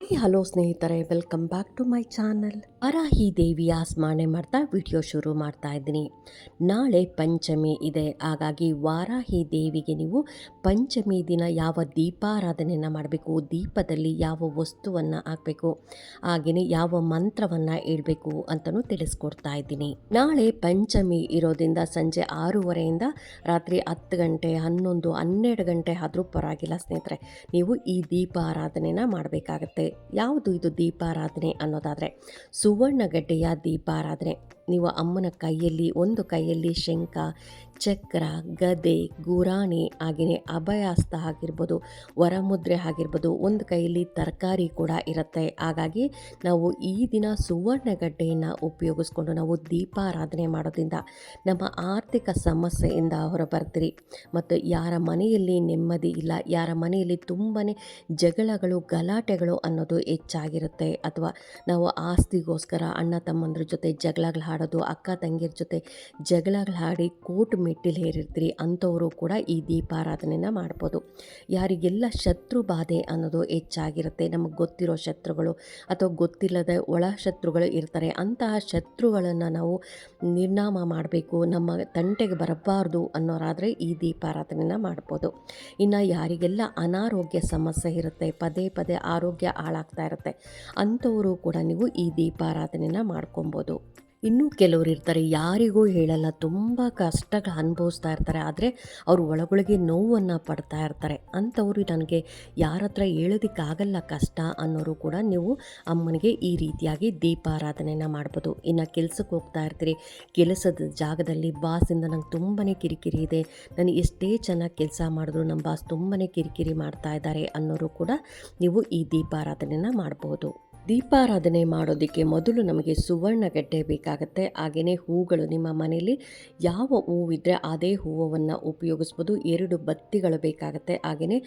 Hello ಸ್ನೇಹಿತರೆ. Welcome back to my channel Varahi ದೇವಿಯ ಸ್ಮರಣೆ ಮಾಡ್ತಾ ವಿಡಿಯೋ ಶುರು ಮಾಡ್ತಾ ಇದ್ದೀನಿ. ನಾಳೆ ಪಂಚಮಿ ಇದೆ. ಹಾಗಾಗಿ ವಾರಾಹಿ ದೇವಿಗೆ ನೀವು ಪಂಚಮಿ ದಿನ ಯಾವ ದೀಪಾರಾಧನೆಯನ್ನು ಮಾಡಬೇಕು, ದೀಪದಲ್ಲಿ ಯಾವ ವಸ್ತುವನ್ನು ಹಾಕಬೇಕು ಹಾಗೆಯೇ ಯಾವ ಮಂತ್ರವನ್ನು ಇಡಬೇಕು ಅಂತಲೂ ತಿಳಿಸ್ಕೊಡ್ತಾ ಇದ್ದೀನಿ. ನಾಳೆ ಪಂಚಮಿ ಇರೋದ್ರಿಂದ ಸಂಜೆ ಆರೂವರೆಯಿಂದ ರಾತ್ರಿ ಹತ್ತು ಗಂಟೆ, ಹನ್ನೊಂದು, ಹನ್ನೆರಡು ಗಂಟೆ ಆದರೂ ಪರವಾಗಿಲ್ಲ ಸ್ನೇಹಿತರೆ. ನೀವು ಈ ದೀಪಾರಾಧನೆನ ಮಾಡಬೇಕಾಗತ್ತೆ. ಯಾವುದು ಇದು ದೀಪಾರಾಧನೆ ಅನ್ನೋದಾದರೆ ಸುವರ್ಣಗಡ್ಡೆಯ ದೀಪಾರಾಧನೆ. ನೀವು ಅಮ್ಮನ ಕೈಯಲ್ಲಿ, ಒಂದು ಕೈಯಲ್ಲಿ ಶಂಖ, ಚಕ್ರ, ಗದೆ, ಗುರಾಣಿ ಹಾಗೆಯೇ ಅಭಯಾಸ್ತ ಆಗಿರ್ಬೋದು, ವರಮುದ್ರೆ ಆಗಿರ್ಬೋದು, ಒಂದು ಕೈಯಲ್ಲಿ ತರಕಾರಿ ಕೂಡ ಇರುತ್ತೆ. ಹಾಗಾಗಿ ನಾವು ಈ ದಿನ ಸುವರ್ಣಗಡ್ಡೆಯನ್ನು ಉಪಯೋಗಿಸ್ಕೊಂಡು ನಾವು ದೀಪಾರಾಧನೆ ಮಾಡೋದ್ರಿಂದ ನಮ್ಮ ಆರ್ಥಿಕ ಸಮಸ್ಯೆಯಿಂದ ಹೊರಬರ್ತೀರಿ. ಮತ್ತು ಯಾರ ಮನೆಯಲ್ಲಿ ನೆಮ್ಮದಿ ಇಲ್ಲ, ಯಾರ ಮನೆಯಲ್ಲಿ ತುಂಬಾ ಜಗಳಗಳು, ಗಲಾಟೆಗಳು ಅನ್ನೋದು ಹೆಚ್ಚಾಗಿರುತ್ತೆ. ಅಥವಾ ನಾವು ಆಸ್ತಿಗೋಸ್ಕರ ಅಣ್ಣ ತಮ್ಮಂದ್ರ ಜೊತೆ ಜಗಳಗಳು ಅಕ್ಕ ತಂಗಿರ ಜೊತೆ ಜಗಳಗಳಾಡಿ ಕೋಟ್ ಮೆಟ್ಟಿಲು ಹೇರಿರ್ತೀರಿ ಅಂಥವರು ಕೂಡ ಈ ದೀಪಾರಾಧನೆನ ಮಾಡ್ಬೋದು. ಯಾರಿಗೆಲ್ಲ ಶತ್ರು ಬಾಧೆ ಅನ್ನೋದು ಹೆಚ್ಚಾಗಿರುತ್ತೆ, ನಮಗೆ ಗೊತ್ತಿರೋ ಶತ್ರುಗಳು ಅಥವಾ ಗೊತ್ತಿಲ್ಲದ ಒಳ ಶತ್ರುಗಳು ಇರ್ತಾರೆ, ಅಂತಹ ಶತ್ರುಗಳನ್ನು ನಾವು ನಿರ್ನಾಮ ಮಾಡಬೇಕು, ನಮ್ಮ ತಂಟೆಗೆ ಬರಬಾರ್ದು ಅನ್ನೋರಾದರೆ ಈ ದೀಪಾರಾಧನೆನ ಮಾಡ್ಬೋದು. ಇನ್ನು ಯಾರಿಗೆಲ್ಲ ಅನಾರೋಗ್ಯ ಸಮಸ್ಯೆ ಇರುತ್ತೆ, ಪದೇ ಪದೇ ಆರೋಗ್ಯ ಹಾಳಾಗ್ತಾ ಇರುತ್ತೆ, ಅಂಥವರು ಕೂಡ ನೀವು ಈ ದೀಪಾರಾಧನೆನ ಮಾಡ್ಕೊಬೋದು. ಇನ್ನೂ ಕೆಲವರು ಇರ್ತಾರೆ, ಯಾರಿಗೂ ಹೇಳಲ್ಲ. ತುಂಬ ಕಷ್ಟಗಳು ಅನುಭವಿಸ್ತಾ ಇರ್ತಾರೆ. ಆದರೆ ಅವರು ಒಳಗೊಳಗೆ ನೋವನ್ನು ಪಡ್ತಾ ಇರ್ತಾರೆ. ಅಂಥವ್ರು ನನಗೆ ಯಾರ ಹತ್ರ ಹೇಳೋದಕ್ಕಾಗಲ್ಲ ಕಷ್ಟ ಅನ್ನೋರು ಕೂಡ ನೀವು ಅಮ್ಮನಿಗೆ ಈ ರೀತಿಯಾಗಿ ದೀಪಾರಾಧನೆನ ಮಾಡ್ಬೋದು. ಇನ್ನು ಕೆಲಸಕ್ಕೆ ಹೋಗ್ತಾ ಇರ್ತೀರಿ. ಕೆಲಸದ ಜಾಗದಲ್ಲಿ ಬಾಸಿಂದ ನಂಗೆ ತುಂಬಾ ಕಿರಿಕಿರಿ ಇದೆ. ನಾನು ಎಷ್ಟೇ ಚೆನ್ನಾಗಿ ಕೆಲಸ ಮಾಡಿದ್ರು ನಮ್ಮ ಬಾಸ್ ತುಂಬಾ ಕಿರಿಕಿರಿ ಮಾಡ್ತಾ ಇದ್ದಾರೆ ಅನ್ನೋರು ಕೂಡ ನೀವು ಈ ದೀಪಾರಾಧನೆನ ಮಾಡ್ಬೋದು. ದೀಪಾರಾಧನೆ ಮಾಡೋದಕ್ಕೆ ಮೊದಲು ನಮಗೆ ಸುವರ್ಣಗಡ್ಡೆ ಬೇಕಾಗುತ್ತೆ. ಹಾಗೆಯೇ ಹೂಗಳು ನಿಮ್ಮ ಮನೆಯಲ್ಲಿ ಯಾವ ಹೂವಿದ್ರೆ ಅದೇ ಹೂವನ್ನು ಉಪಯೋಗಿಸ್ಬೋದು. ಎರಡು ಬತ್ತಿಗಳು ಬೇಕಾಗುತ್ತೆ. ಹಾಗೆಯೇ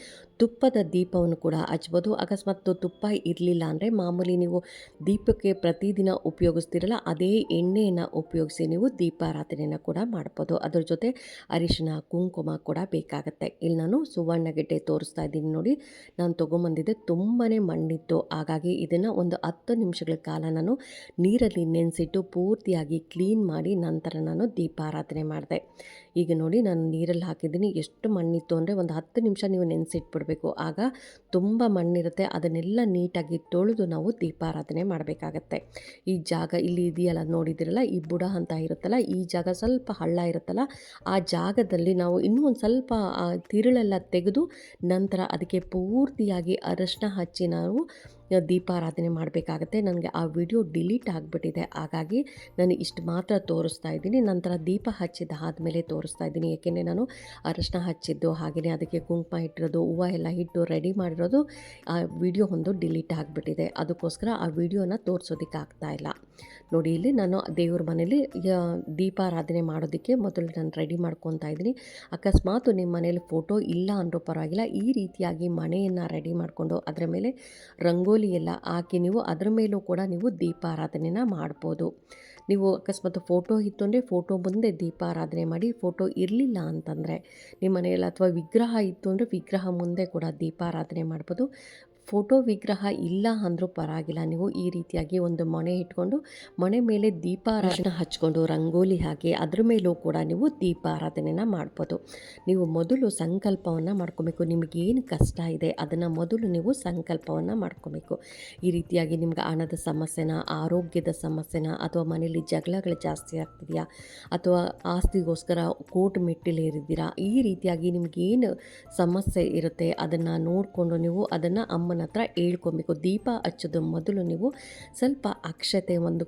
ತುಪ್ಪದ ದೀಪವನ್ನು ಕೂಡ ಹಚ್ಬೋದು. ಅಕಸ್ಮಾತ್ ತುಪ್ಪ ಇರಲಿಲ್ಲ ಅಂದರೆ ಮಾಮೂಲಿ ನೀವು ದೀಪಕ್ಕೆ ಪ್ರತಿದಿನ ಉಪಯೋಗಿಸ್ತಿರಲ್ಲ, ಅದೇ ಎಣ್ಣೆಯನ್ನು ಉಪಯೋಗಿಸಿ ನೀವು ದೀಪಾರಾಧನೆಯನ್ನು ಕೂಡ ಮಾಡ್ಬೋದು. ಅದ್ರ ಜೊತೆ ಅರಿಶಿನ ಕುಂಕುಮ ಕೂಡ ಬೇಕಾಗುತ್ತೆ. ಇಲ್ಲಿ ನಾನು ಸುವರ್ಣಗೆಡ್ಡೆ ತೋರಿಸ್ತಾ ಇದ್ದೀನಿ ನೋಡಿ. ನಾನು ತೊಗೊಂಬಂದಿದ್ದೆ ತುಂಬಾ ಮಣ್ಣಿತ್ತು ಹಾಗಾಗಿ ಇದನ್ನು ಒಂದು ಹತ್ತು ನಿಮಿಷಗಳ ಕಾಲ ನಾನು ನೀರಲ್ಲಿ ನೆನೆಸಿಟ್ಟು ಪೂರ್ತಿಯಾಗಿ ಕ್ಲೀನ್ ಮಾಡಿ ನಂತರ ನಾನು ದೀಪಾರಾಧನೆ ಮಾಡಿದೆ. ಈಗ ನೋಡಿ ನಾನು ನೀರಲ್ಲಿ ಹಾಕಿದ್ದೀನಿ. ಎಷ್ಟು ಮಣ್ಣಿತ್ತು ಅಂದರೆ ಒಂದು ಹತ್ತು ನಿಮಿಷ ನೀವು ನೆನೆಸಿಟ್ಬಿಡಬೇಕು. ಆಗ ತುಂಬ ಮಣ್ಣಿರುತ್ತೆ. ಅದನ್ನೆಲ್ಲ ನೀಟಾಗಿ ತೊಳೆದು ನಾವು ದೀಪಾರಾಧನೆ ಮಾಡಬೇಕಾಗತ್ತೆ. ಈ ಜಾಗ ಇಲ್ಲಿ ಇದೆಯಲ್ಲ ನೋಡಿದಿರಲ್ಲ ಈ ಬುಡ ಅಂತ ಇರುತ್ತಲ್ಲ? ಈ ಜಾಗ ಸ್ವಲ್ಪ ಹಳ್ಳ ಇರುತ್ತಲ್ಲ? ಆ ಜಾಗದಲ್ಲಿ ನಾವು ಇನ್ನೂ ಒಂದು ಸ್ವಲ್ಪ ತಿರುಳೆಲ್ಲ ತೆಗೆದು ನಂತರ ಅದಕ್ಕೆ ಪೂರ್ತಿಯಾಗಿ ಅರಶಿನ ಹಚ್ಚಿ ನಾವು ದೀಪಾರಾಧನೆ ಮಾಡಬೇಕಾಗತ್ತೆ. ನನಗೆ ಆ ವಿಡಿಯೋ ಡಿಲೀಟ್ ಆಗಿಬಿಟ್ಟಿದೆ. ಹಾಗಾಗಿ ನಾನು ಇಷ್ಟು ಮಾತ್ರ ತೋರಿಸ್ತಾ ಇದ್ದೀನಿ. ನಂತರ ದೀಪ ಹಚ್ಚಿದ ಆದಮೇಲೆ ತೋರಿಸ್ತಾ ಇದ್ದೀನಿ. ಏಕೆಂದರೆ ನಾನು ಅರಶಿನ ಹಚ್ಚಿದ್ದು ಹಾಗೆಯೇ ಅದಕ್ಕೆ ಕುಂಕುಮ ಇಟ್ಟಿರೋದು, ಹೂವು ಎಲ್ಲ ಇಟ್ಟು ರೆಡಿ ಮಾಡಿರೋದು, ಆ ವಿಡಿಯೋ ಒಂದು ಡಿಲೀಟ್ ಆಗಿಬಿಟ್ಟಿದೆ. ಅದಕ್ಕೋಸ್ಕರ ಆ ವಿಡಿಯೋನ ತೋರಿಸೋದಕ್ಕೆ ಆಗ್ತಾ ಇಲ್ಲ. ನೋಡಿ, ಇಲ್ಲಿ ನಾನು ದೇವ್ರ ಮನೇಲಿ ದೀಪಾರಾಧನೆ ಮಾಡೋದಕ್ಕೆ ಮೊದಲು ನಾನು ರೆಡಿ ಮಾಡ್ಕೊತಾ ಇದ್ದೀನಿ. ಅಕಸ್ಮಾತ್ ನಿಮ್ಮ ಮನೇಲಿ ಫೋಟೋ ಇಲ್ಲ ಅಂದರೂ ಪರವಾಗಿಲ್ಲ. ಈ ರೀತಿಯಾಗಿ ಮನೆಯನ್ನು ರೆಡಿ ಮಾಡಿಕೊಂಡು, ಅದರ ಮೇಲೆ ರಂಗೋಲಿ ಎಲ್ಲ ಹಾಕಿ ನೀವು ಅದರ ಮೇಲೂ ಕೂಡ ನೀವು ದೀಪಾರಾಧನೆನ ಮಾಡ್ಬೋದು. ನೀವು ಅಕಸ್ಮಾತ್ ಫೋಟೋ ಇತ್ತು ಅಂದರೆ ಫೋಟೋ ಮುಂದೆ ದೀಪಾರಾಧನೆ ಮಾಡಿ ಫೋಟೋ ಇರಲಿಲ್ಲ ಅಂತಂದರೆ ನಿಮ್ಮ ಮನೆಯಲ್ಲಿ ಅಥವಾ ವಿಗ್ರಹ ಇತ್ತು ಅಂದರೆ ವಿಗ್ರಹ ಮುಂದೆ ಕೂಡ ದೀಪಾರಾಧನೆ ಮಾಡ್ಬೋದು. ಫೋಟೋ ವಿಗ್ರಹ ಇಲ್ಲ ಅಂದರೂ ಪರವಾಗಿಲ್ಲ. ನೀವು ಈ ರೀತಿಯಾಗಿ ಒಂದು ಮಣೆ ಇಟ್ಕೊಂಡು, ಮಣೆ ಮೇಲೆ ದೀಪಾರಾಧನೆ ಹಚ್ಕೊಂಡು, ರಂಗೋಲಿ ಹಾಕಿ, ಅದ್ರ ಮೇಲೂ ಕೂಡ ನೀವು ದೀಪಾರಾಧನೆನ ಮಾಡ್ಬೋದು. ನೀವು ಮೊದಲು ಸಂಕಲ್ಪವನ್ನು ಮಾಡ್ಕೋಬೇಕು. ನಿಮಗೇನು ಕಷ್ಟ ಇದೆ, ಅದನ್ನು ಮೊದಲು ನೀವು ಸಂಕಲ್ಪವನ್ನು ಮಾಡ್ಕೋಬೇಕು. ಈ ರೀತಿಯಾಗಿ ನಿಮ್ಗೆ ಹಣದ ಸಮಸ್ಯೆನ, ಆರೋಗ್ಯದ ಸಮಸ್ಯೆನ, ಅಥವಾ ಮನೆಯಲ್ಲಿ ಜಗಳಗಳು ಜಾಸ್ತಿ ಆಗ್ತಿದೆಯಾ, ಅಥವಾ ಆಸ್ತಿಗೋಸ್ಕರ ಕೋರ್ಟ್ ಮೆಟ್ಟಿಲೇರಿದ್ದೀರಾ, ಈ ರೀತಿಯಾಗಿ ನಿಮಗೇನು ಸಮಸ್ಯೆ ಇರುತ್ತೆ, ಅದನ್ನು ನೋಡಿಕೊಂಡು ನೀವು ಅದನ್ನು ಅಮ್ಮನ ಹತ್ರ ಹೇಳ್ಕೊಬೇಕು. ದೀಪ ಹಚ್ಚೋದು ಮೊದಲು ನೀವು ಸ್ವಲ್ಪ ಅಕ್ಷತೆ ಒಂದು,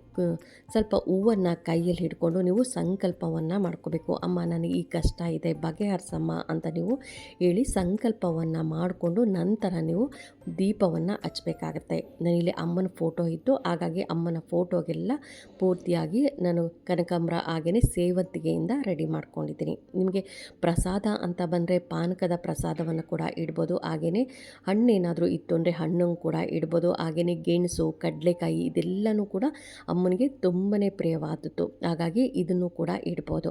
ಸ್ವಲ್ಪ ಹೂವನ್ನು ಕೈಯಲ್ಲಿ ಹಿಡ್ಕೊಂಡು ನೀವು ಸಂಕಲ್ಪವನ್ನು ಮಾಡ್ಕೋಬೇಕು. ಅಮ್ಮ, ನನಗೆ ಈ ಕಷ್ಟ ಇದೆ, ಬಗೆಹರಿಸಮ್ಮ ಅಂತ ನೀವು ಹೇಳಿ ಸಂಕಲ್ಪವನ್ನು ಮಾಡಿಕೊಂಡು ನಂತರ ನೀವು ದೀಪವನ್ನು ಹಚ್ಚಬೇಕಾಗತ್ತೆ. ನನಗೆ ಅಮ್ಮನ ಫೋಟೋ ಇತ್ತು ಹಾಗಾಗಿ ಅಮ್ಮನ ಫೋಟೋಗೆಲ್ಲ ಪೂರ್ತಿಯಾಗಿ ನಾನು ಕನಕಾಂಬ್ರ ಹಾಗೆಯೇ ಸೇವಂತಿಗೆಯಿಂದ ರೆಡಿ ಮಾಡ್ಕೊಂಡಿದ್ದೀನಿ. ನಿಮಗೆ ಪ್ರಸಾದ ಅಂತ ಬಂದರೆ ಪಾನಕದ ಪ್ರಸಾದವನ್ನು ಕೂಡ ಇಡ್ಬೋದು. ಹಾಗೆಯೇ ಹಣ್ಣೇನಾದರೂ ಇತ್ತು ಅಂದರೆ ಹಣ್ಣನ್ನು ಕೂಡ ಇಡ್ಬೋದು. ಹಾಗೆಯೇ ಗೆಣಸು, ಕಡಲೆಕಾಯಿ ಇದೆಲ್ಲನೂ ಕೂಡ ಅಮ್ಮನಿಗೆ ತುಂಬಾ ಪ್ರಿಯವಾದದ್ದು. ಹಾಗಾಗಿ ಇದನ್ನು ಕೂಡ ಇಡ್ಬೋದು.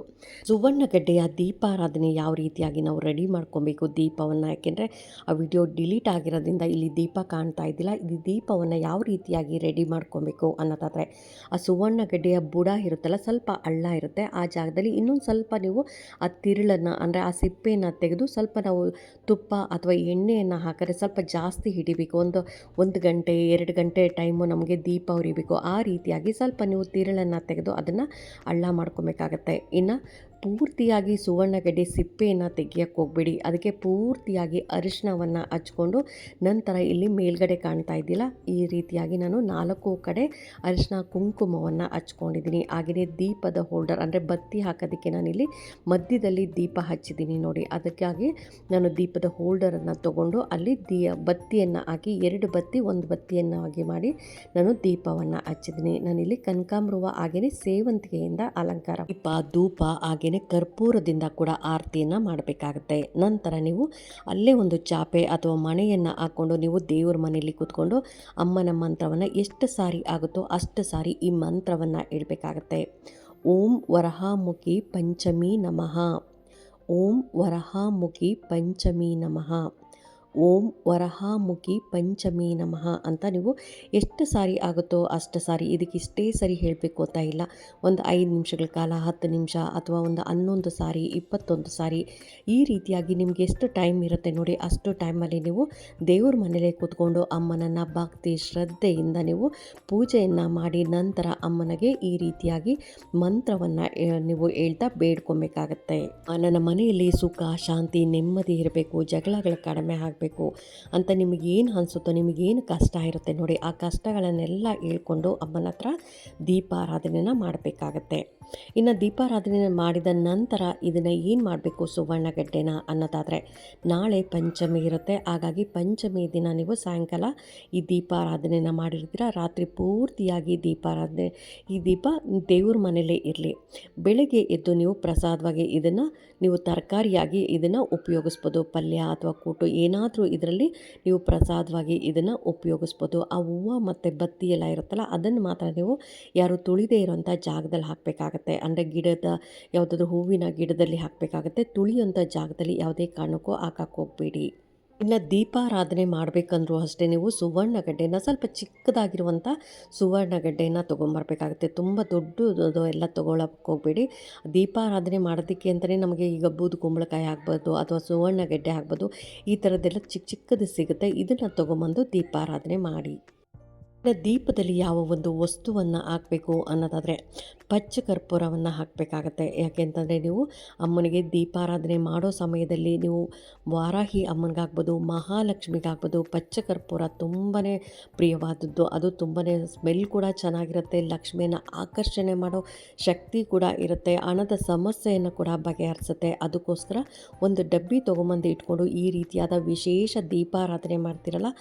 ಸುವರ್ಣಗಡ್ಡೆಯ ದೀಪಾರಾಧನೆ ಯಾವ ರೀತಿಯಾಗಿ ನಾವು ರೆಡಿ ಮಾಡ್ಕೊಬೇಕು ದೀಪವನ್ನು? ಯಾಕೆಂದರೆ ಆ ವಿಡಿಯೋ ಡಿಲೀಟ್ ಆಗಿರೋದ್ರಿಂದ ಇಲ್ಲಿ ದೀಪ ಕಾಣ್ತಾ ಇದ್ದಿಲ್ಲ. ಇದು ದೀಪವನ್ನು ಯಾವ ರೀತಿಯಾಗಿ ರೆಡಿ ಮಾಡ್ಕೊಬೇಕು ಅನ್ನೋದಾದರೆ, ಆ ಸುವರ್ಣಗಡ್ಡೆಯ ಬುಡ ಇರುತ್ತಲ್ಲ, ಸ್ವಲ್ಪ ಹಳ್ಳ ಇರುತ್ತೆ. ಆ ಜಾಗದಲ್ಲಿ ಇನ್ನೊಂದು ಸ್ವಲ್ಪ ನೀವು ಆ ತಿರುಳನ್ನು, ಅಂದರೆ ಆ ಸಿಪ್ಪೆಯನ್ನು ತೆಗೆದು ಸ್ವಲ್ಪ ನಾವು ತುಪ್ಪ ಅಥವಾ ಎಣ್ಣೆಯನ್ನು ಹಾಕಿದ್ರೆ ಸ್ವಲ್ಪ ಜಾಸ್ತಿ ಹಿಡಿಬೇಕು. ಒಂದು ಒಂದು ಗಂಟೆ, ಎರಡು ಗಂಟೆ ಟೈಮು ನಮಗೆ ದೀಪ ಉರಿಬೇಕು. ಆ ರೀತಿಯಾಗಿ ಸ್ವಲ್ಪ ನೀವು ತಿರುಳನ್ನು ತೆಗೆದು ಅದನ್ನು ಹಳ್ಳ ಮಾಡ್ಕೊಬೇಕಾಗತ್ತೆ. ಇನ್ನು ಪೂರ್ತಿಯಾಗಿ ಸುವರ್ಣಗಡ್ಡೆ ಸಿಪ್ಪೆಯನ್ನು ತೆಗಿಯಕ್ಕೆ ಹೋಗ್ಬೇಡಿ. ಅದಕ್ಕೆ ಪೂರ್ತಿಯಾಗಿ ಅರಿಶಿನವನ್ನು ಹಚ್ಕೊಂಡು ನಂತರ ಇಲ್ಲಿ ಮೇಲ್ಗಡೆ ಕಾಣ್ತಾ ಇದ್ದಿಲ್ಲ ಈ ರೀತಿಯಾಗಿ ನಾನು ನಾಲ್ಕು ಕಡೆ ಅರಿಶಿನ ಕುಂಕುಮವನ್ನು ಹಚ್ಕೊಂಡಿದ್ದೀನಿ. ಹಾಗೆಯೇ ದೀಪದ ಹೋಲ್ಡರ್ ಅಂದರೆ ಬತ್ತಿ ಹಾಕೋದಕ್ಕೆ ನಾನಿಲ್ಲಿ ಮಧ್ಯದಲ್ಲಿ ದೀಪ ಹಚ್ಚಿದ್ದೀನಿ ನೋಡಿ. ಅದಕ್ಕಾಗಿ ನಾನು ದೀಪದ ಹೋಲ್ಡರನ್ನು ತಗೊಂಡು ಅಲ್ಲಿ ದೀ, ಬತ್ತಿಯನ್ನು ಹಾಕಿ ಎರಡು ಬತ್ತಿ, ಒಂದು ಬತ್ತಿಯನ್ನು ಹಾಗೆ ಮಾಡಿ ನಾನು ದೀಪವನ್ನು ಹಚ್ಚಿದ್ದೀನಿ. ನಾನಿಲ್ಲಿ ಕನಕಾಂಬರುವ ಹಾಗೆಯೇ ಸೇವಂತಿಗೆಯಿಂದ ಅಲಂಕಾರ. ದೀಪ, ಧೂಪ ಹಾಗೆ ಹಾಗೆಯೇ ಕರ್ಪೂರದಿಂದ ಕೂಡ ಆರತಿಯನ್ನು ಮಾಡಬೇಕಾಗತ್ತೆ. ನಂತರ ನೀವು ಅಲ್ಲೇ ಒಂದು ಚಾಪೆ ಅಥವಾ ಮಣೆಯನ್ನು ಹಾಕ್ಕೊಂಡು ನೀವು ದೇವ್ರ ಮನೆಯಲ್ಲಿ ಕೂತ್ಕೊಂಡು ಅಮ್ಮನ ಮಂತ್ರವನ್ನು ಎಷ್ಟು ಸಾರಿ ಆಗುತ್ತೋ ಅಷ್ಟು ಸಾರಿ ಈ ಮಂತ್ರವನ್ನು ಇಡಬೇಕಾಗತ್ತೆ. ಓಂ ವರಹಾಮುಖಿ ಪಂಚಮಿ ನಮಃ. ಓಂ ವರಹಾಮುಖಿ ಪಂಚಮಿ ನಮಃ. ಓಂ ವರಹಾಮುಖಿ ಪಂಚಮಿ ನಮಃ ಅಂತ ನೀವು ಎಷ್ಟು ಸಾರಿ ಆಗುತ್ತೋ ಅಷ್ಟು ಸಾರಿ ಇದಕ್ಕೆ ಇಷ್ಟೇ ಸರಿ ಹೇಳಬೇಕು ಅಂತ ಇಲ್ಲ. ಒಂದು ಐದು ನಿಮಿಷಗಳ ಕಾಲ, ಹತ್ತು ನಿಮಿಷ ಅಥವಾ ಒಂದು ಹನ್ನೊಂದು ಸಾರಿ, ಇಪ್ಪತ್ತೊಂದು ಸಾರಿ ಈ ರೀತಿಯಾಗಿ ನಿಮಗೆ ಎಷ್ಟು ಟೈಮ್ ಇರುತ್ತೆ ನೋಡಿ, ಅಷ್ಟು ಟೈಮಲ್ಲಿ ನೀವು ದೇವ್ರ ಮನೇಲೆ ಕೂತ್ಕೊಂಡು ಅಮ್ಮನನ್ನು ಭಕ್ತಿ, ಶ್ರದ್ಧೆಯಿಂದ ನೀವು ಪೂಜೆಯನ್ನು ಮಾಡಿ ನಂತರ ಅಮ್ಮನಿಗೆ ಈ ರೀತಿಯಾಗಿ ಮಂತ್ರವನ್ನು ನೀವು ಹೇಳ್ತಾ ಬೇಡ್ಕೊಬೇಕಾಗತ್ತೆ. ನನ್ನ ಮನೆಯಲ್ಲಿ ಸುಖ, ಶಾಂತಿ, ನೆಮ್ಮದಿ ಇರಬೇಕು. ಜಗಳಗಳು ಕಡಿಮೆ ಆಗ ಆಗಬೇಕು ಅಂತ ನಿಮಗೇನು ಅನಿಸುತ್ತೋ ನಿಮಗೇನು ಕಷ್ಟ ಇರುತ್ತೆ ನೋಡಿ, ಆ ಕಷ್ಟಗಳನ್ನೆಲ್ಲ ಹೇಳ್ಕೊಂಡು ಅಮ್ಮನ ಹತ್ರ ದೀಪಾರಾಧನೆನ ಮಾಡಬೇಕಾಗತ್ತೆ. ಇನ್ನು ದೀಪಾರಾಧನೆ ಮಾಡಿದ ನಂತರ ಇದನ್ನು ಏನು ಮಾಡಬೇಕು ಸುವರ್ಣಗಡ್ಡೆನ ಅನ್ನೋದಾದರೆ ನಾಳೆ ಪಂಚಮಿ ಇರುತ್ತೆ. ಹಾಗಾಗಿ ಪಂಚಮಿ ದಿನ ನೀವು ಸಾಯಂಕಾಲ ಈ ದೀಪಾರಾಧನೆನ ಮಾಡಿರ್ತೀರ. ರಾತ್ರಿ ಪೂರ್ತಿಯಾಗಿ ದೀಪಾರಾಧನೆ, ಈ ದೀಪ ದೇವ್ರ ಮನೆಯಲ್ಲೇ ಇರಲಿ. ಬೆಳಗ್ಗೆ ಎದ್ದು ನೀವು ಪ್ರಸಾದವಾಗಿ ಇದನ್ನು ನೀವು ತರಕಾರಿಯಾಗಿ ಇದನ್ನು ಉಪಯೋಗಿಸ್ಬೋದು. ಪಲ್ಯ ಅಥವಾ ಕೂಟು ಏನಾದರೂ ಇದರಲ್ಲಿ ನೀವು ಪ್ರಸಾದವಾಗಿ ಇದನ್ನು ಉಪಯೋಗಿಸ್ಬೋದು. ಆ ಹೂವು ಮತ್ತು ಬತ್ತಿ ಎಲ್ಲ ಇರುತ್ತಲ್ಲ, ಅದನ್ನು ಮಾತ್ರ ನೀವು ಯಾರು ತುಳಿದೇ ಇರೋಂಥ ಜಾಗದಲ್ಲಿ ಹಾಕಬೇಕಾಗತ್ತೆ. ಅಂದರೆ ಗಿಡದ ಯಾವುದಾದ್ರೂ ಹೂವಿನ ಗಿಡದಲ್ಲಿ ಹಾಕಬೇಕಾಗತ್ತೆ. ತುಳಿಯುವಂಥ ಜಾಗದಲ್ಲಿ ಯಾವುದೇ ಕಾರಣಕ್ಕೂ ಹಾಕಕ್ಕೆ ಹೋಗಬೇಡಿ. ಇನ್ನು ದೀಪಾರಾಧನೆ ಮಾಡಬೇಕಂದ್ರೂ ಅಷ್ಟೇ ನೀವು ಸುವರ್ಣಗಡ್ಡೆನ ಸ್ವಲ್ಪ ಚಿಕ್ಕದಾಗಿರುವಂಥ ಸುವರ್ಣಗಡ್ಡೆನ ತೊಗೊಂಬರ್ಬೇಕಾಗುತ್ತೆ. ತುಂಬ ದೊಡ್ಡದು ಎಲ್ಲ ತೊಗೊಳಕ್ಕೆ ಹೋಗಬೇಡಿ. ದೀಪಾರಾಧನೆ ಮಾಡೋದಕ್ಕೆ ಅಂತಲೇ ನಮಗೆ ಈಗ ಬೂದು ಕುಂಬಳಕಾಯಿ ಆಗ್ಬೋದು ಅಥವಾ ಸುವರ್ಣಗಡ್ಡೆ ಆಗ್ಬೋದು ಈ ಥರದ್ದೆಲ್ಲ ಚಿಕ್ಕ ಚಿಕ್ಕದು ಸಿಗುತ್ತೆ. ಇದನ್ನು ತೊಗೊಂಬಂದು ದೀಪಾರಾಧನೆ ಮಾಡಿ. ದೀಪದಲ್ಲಿ ಯಾವ ಒಂದು ವಸ್ತುವನ್ನು ಹಾಕಬೇಕು ಅನ್ನೋದಾದರೆ ಪಚ್ಚ ಕರ್ಪೂರವನ್ನು ಹಾಕಬೇಕಾಗತ್ತೆ. ಯಾಕೆಂತಂದರೆ ನೀವು ಅಮ್ಮನಿಗೆ ದೀಪಾರಾಧನೆ ಮಾಡೋ ಸಮಯದಲ್ಲಿ ನೀವು ವಾರಾಹಿ ಅಮ್ಮನಿಗಾಗ್ಬೋದು, ಮಹಾಲಕ್ಷ್ಮಿಗಾಗ್ಬೋದು, ಪಚ್ಚ ಕರ್ಪೂರ ತುಂಬಾ ಪ್ರಿಯವಾದದ್ದು. ಅದು ತುಂಬಾ ಸ್ಮೆಲ್ ಕೂಡ ಚೆನ್ನಾಗಿರುತ್ತೆ, ಲಕ್ಷ್ಮಿಯನ್ನು ಆಕರ್ಷಣೆ ಮಾಡೋ ಶಕ್ತಿ ಕೂಡ ಇರುತ್ತೆ, ಹಣದ ಸಮಸ್ಯೆಯನ್ನು ಕೂಡ ಬಗೆಹರಿಸುತ್ತೆ. ಅದಕ್ಕೋಸ್ಕರ ಒಂದು ಡಬ್ಬಿ ತೊಗೊಂಬಂದು ಇಟ್ಕೊಂಡು ಈ ರೀತಿಯಾದ ವಿಶೇಷ ದೀಪಾರಾಧನೆ ಮಾಡ್ತಿರಲ್ಲ,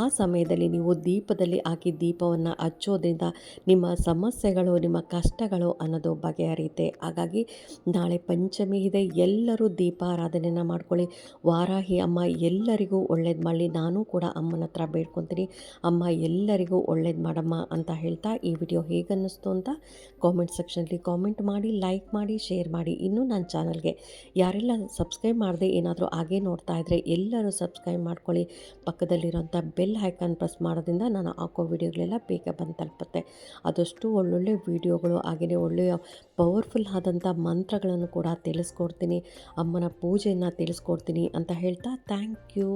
ಆ ಸಮಯದಲ್ಲಿ ನೀವು ದೀಪದಲ್ಲಿ ಹಾಕಿ ದೀಪವನ್ನು ಹಚ್ಚೋದ್ರಿಂದ ನಿಮ್ಮ ಸಮಸ್ಯೆಗಳು, ನಿಮ್ಮ ಕಷ್ಟಗಳು ಅನ್ನೋದು ಬಗೆಹರಿಯುತ್ತೆ. ಹಾಗಾಗಿ ನಾಳೆ ಪಂಚಮಿ ಇದೆ, ಎಲ್ಲರೂ ದೀಪಾರಾಧನೆಯನ್ನು ಮಾಡ್ಕೊಳ್ಳಿ. ವಾರಾಹಿ ಅಮ್ಮ ಎಲ್ಲರಿಗೂ ಒಳ್ಳೇದು ಮಾಡಲಿ. ನಾನು ಕೂಡ ಅಮ್ಮನ ಹತ್ರ ಬೇಡ್ಕೊತೀನಿ. ಅಮ್ಮ ಎಲ್ಲರಿಗೂ ಒಳ್ಳೇದು ಮಾಡಮ್ಮ ಅಂತ ಹೇಳ್ತಾ ಈ ವಿಡಿಯೋ ಹೇಗನ್ನಿಸ್ತು ಅಂತ ಕಾಮೆಂಟ್ ಸೆಕ್ಷನಲ್ಲಿ ಕಾಮೆಂಟ್ ಮಾಡಿ ಲೈಕ್ ಮಾಡಿ ಶೇರ್ ಮಾಡಿ. ಇನ್ನೂ ನನ್ನ ಚಾನಲ್ಗೆ ಯಾರೆಲ್ಲ ಸಬ್ಸ್ಕ್ರೈಬ್ ಮಾಡದೆ ಏನಾದರೂ ಹಾಗೆ ನೋಡ್ತಾ ಇದ್ದರೆ ಎಲ್ಲರೂ ಸಬ್ಸ್ಕ್ರೈಬ್ ಮಾಡ್ಕೊಳ್ಳಿ. ಪಕ್ಕದಲ್ಲಿರುವಂಥ ಬೆಲ್ ಐಕಾನ್ ಪ್ರೆಸ್ ಮಾಡೋದ್ರಿಂದ ನಾನು ಹಾಕೋ ವಿಡಿಯೋಗಳೆಲ್ಲ ಬೇಗ ಬಂದು ತಲುಪುತ್ತೆ. ಆದಷ್ಟು ಒಳ್ಳೊಳ್ಳೆ ವೀಡಿಯೋಗಳು ಹಾಗೆಯೇ ಒಳ್ಳೆಯ ಪವರ್ಫುಲ್ ಆದಂಥ ಮಂತ್ರಗಳನ್ನು ಕೂಡ ತಿಳಿಸ್ಕೊಡ್ತೀನಿ. ಅಮ್ಮನ ಪೂಜೆಯನ್ನು ತಿಳಿಸ್ಕೊಡ್ತೀನಿ ಅಂತ ಹೇಳ್ತಾ ಥ್ಯಾಂಕ್ ಯು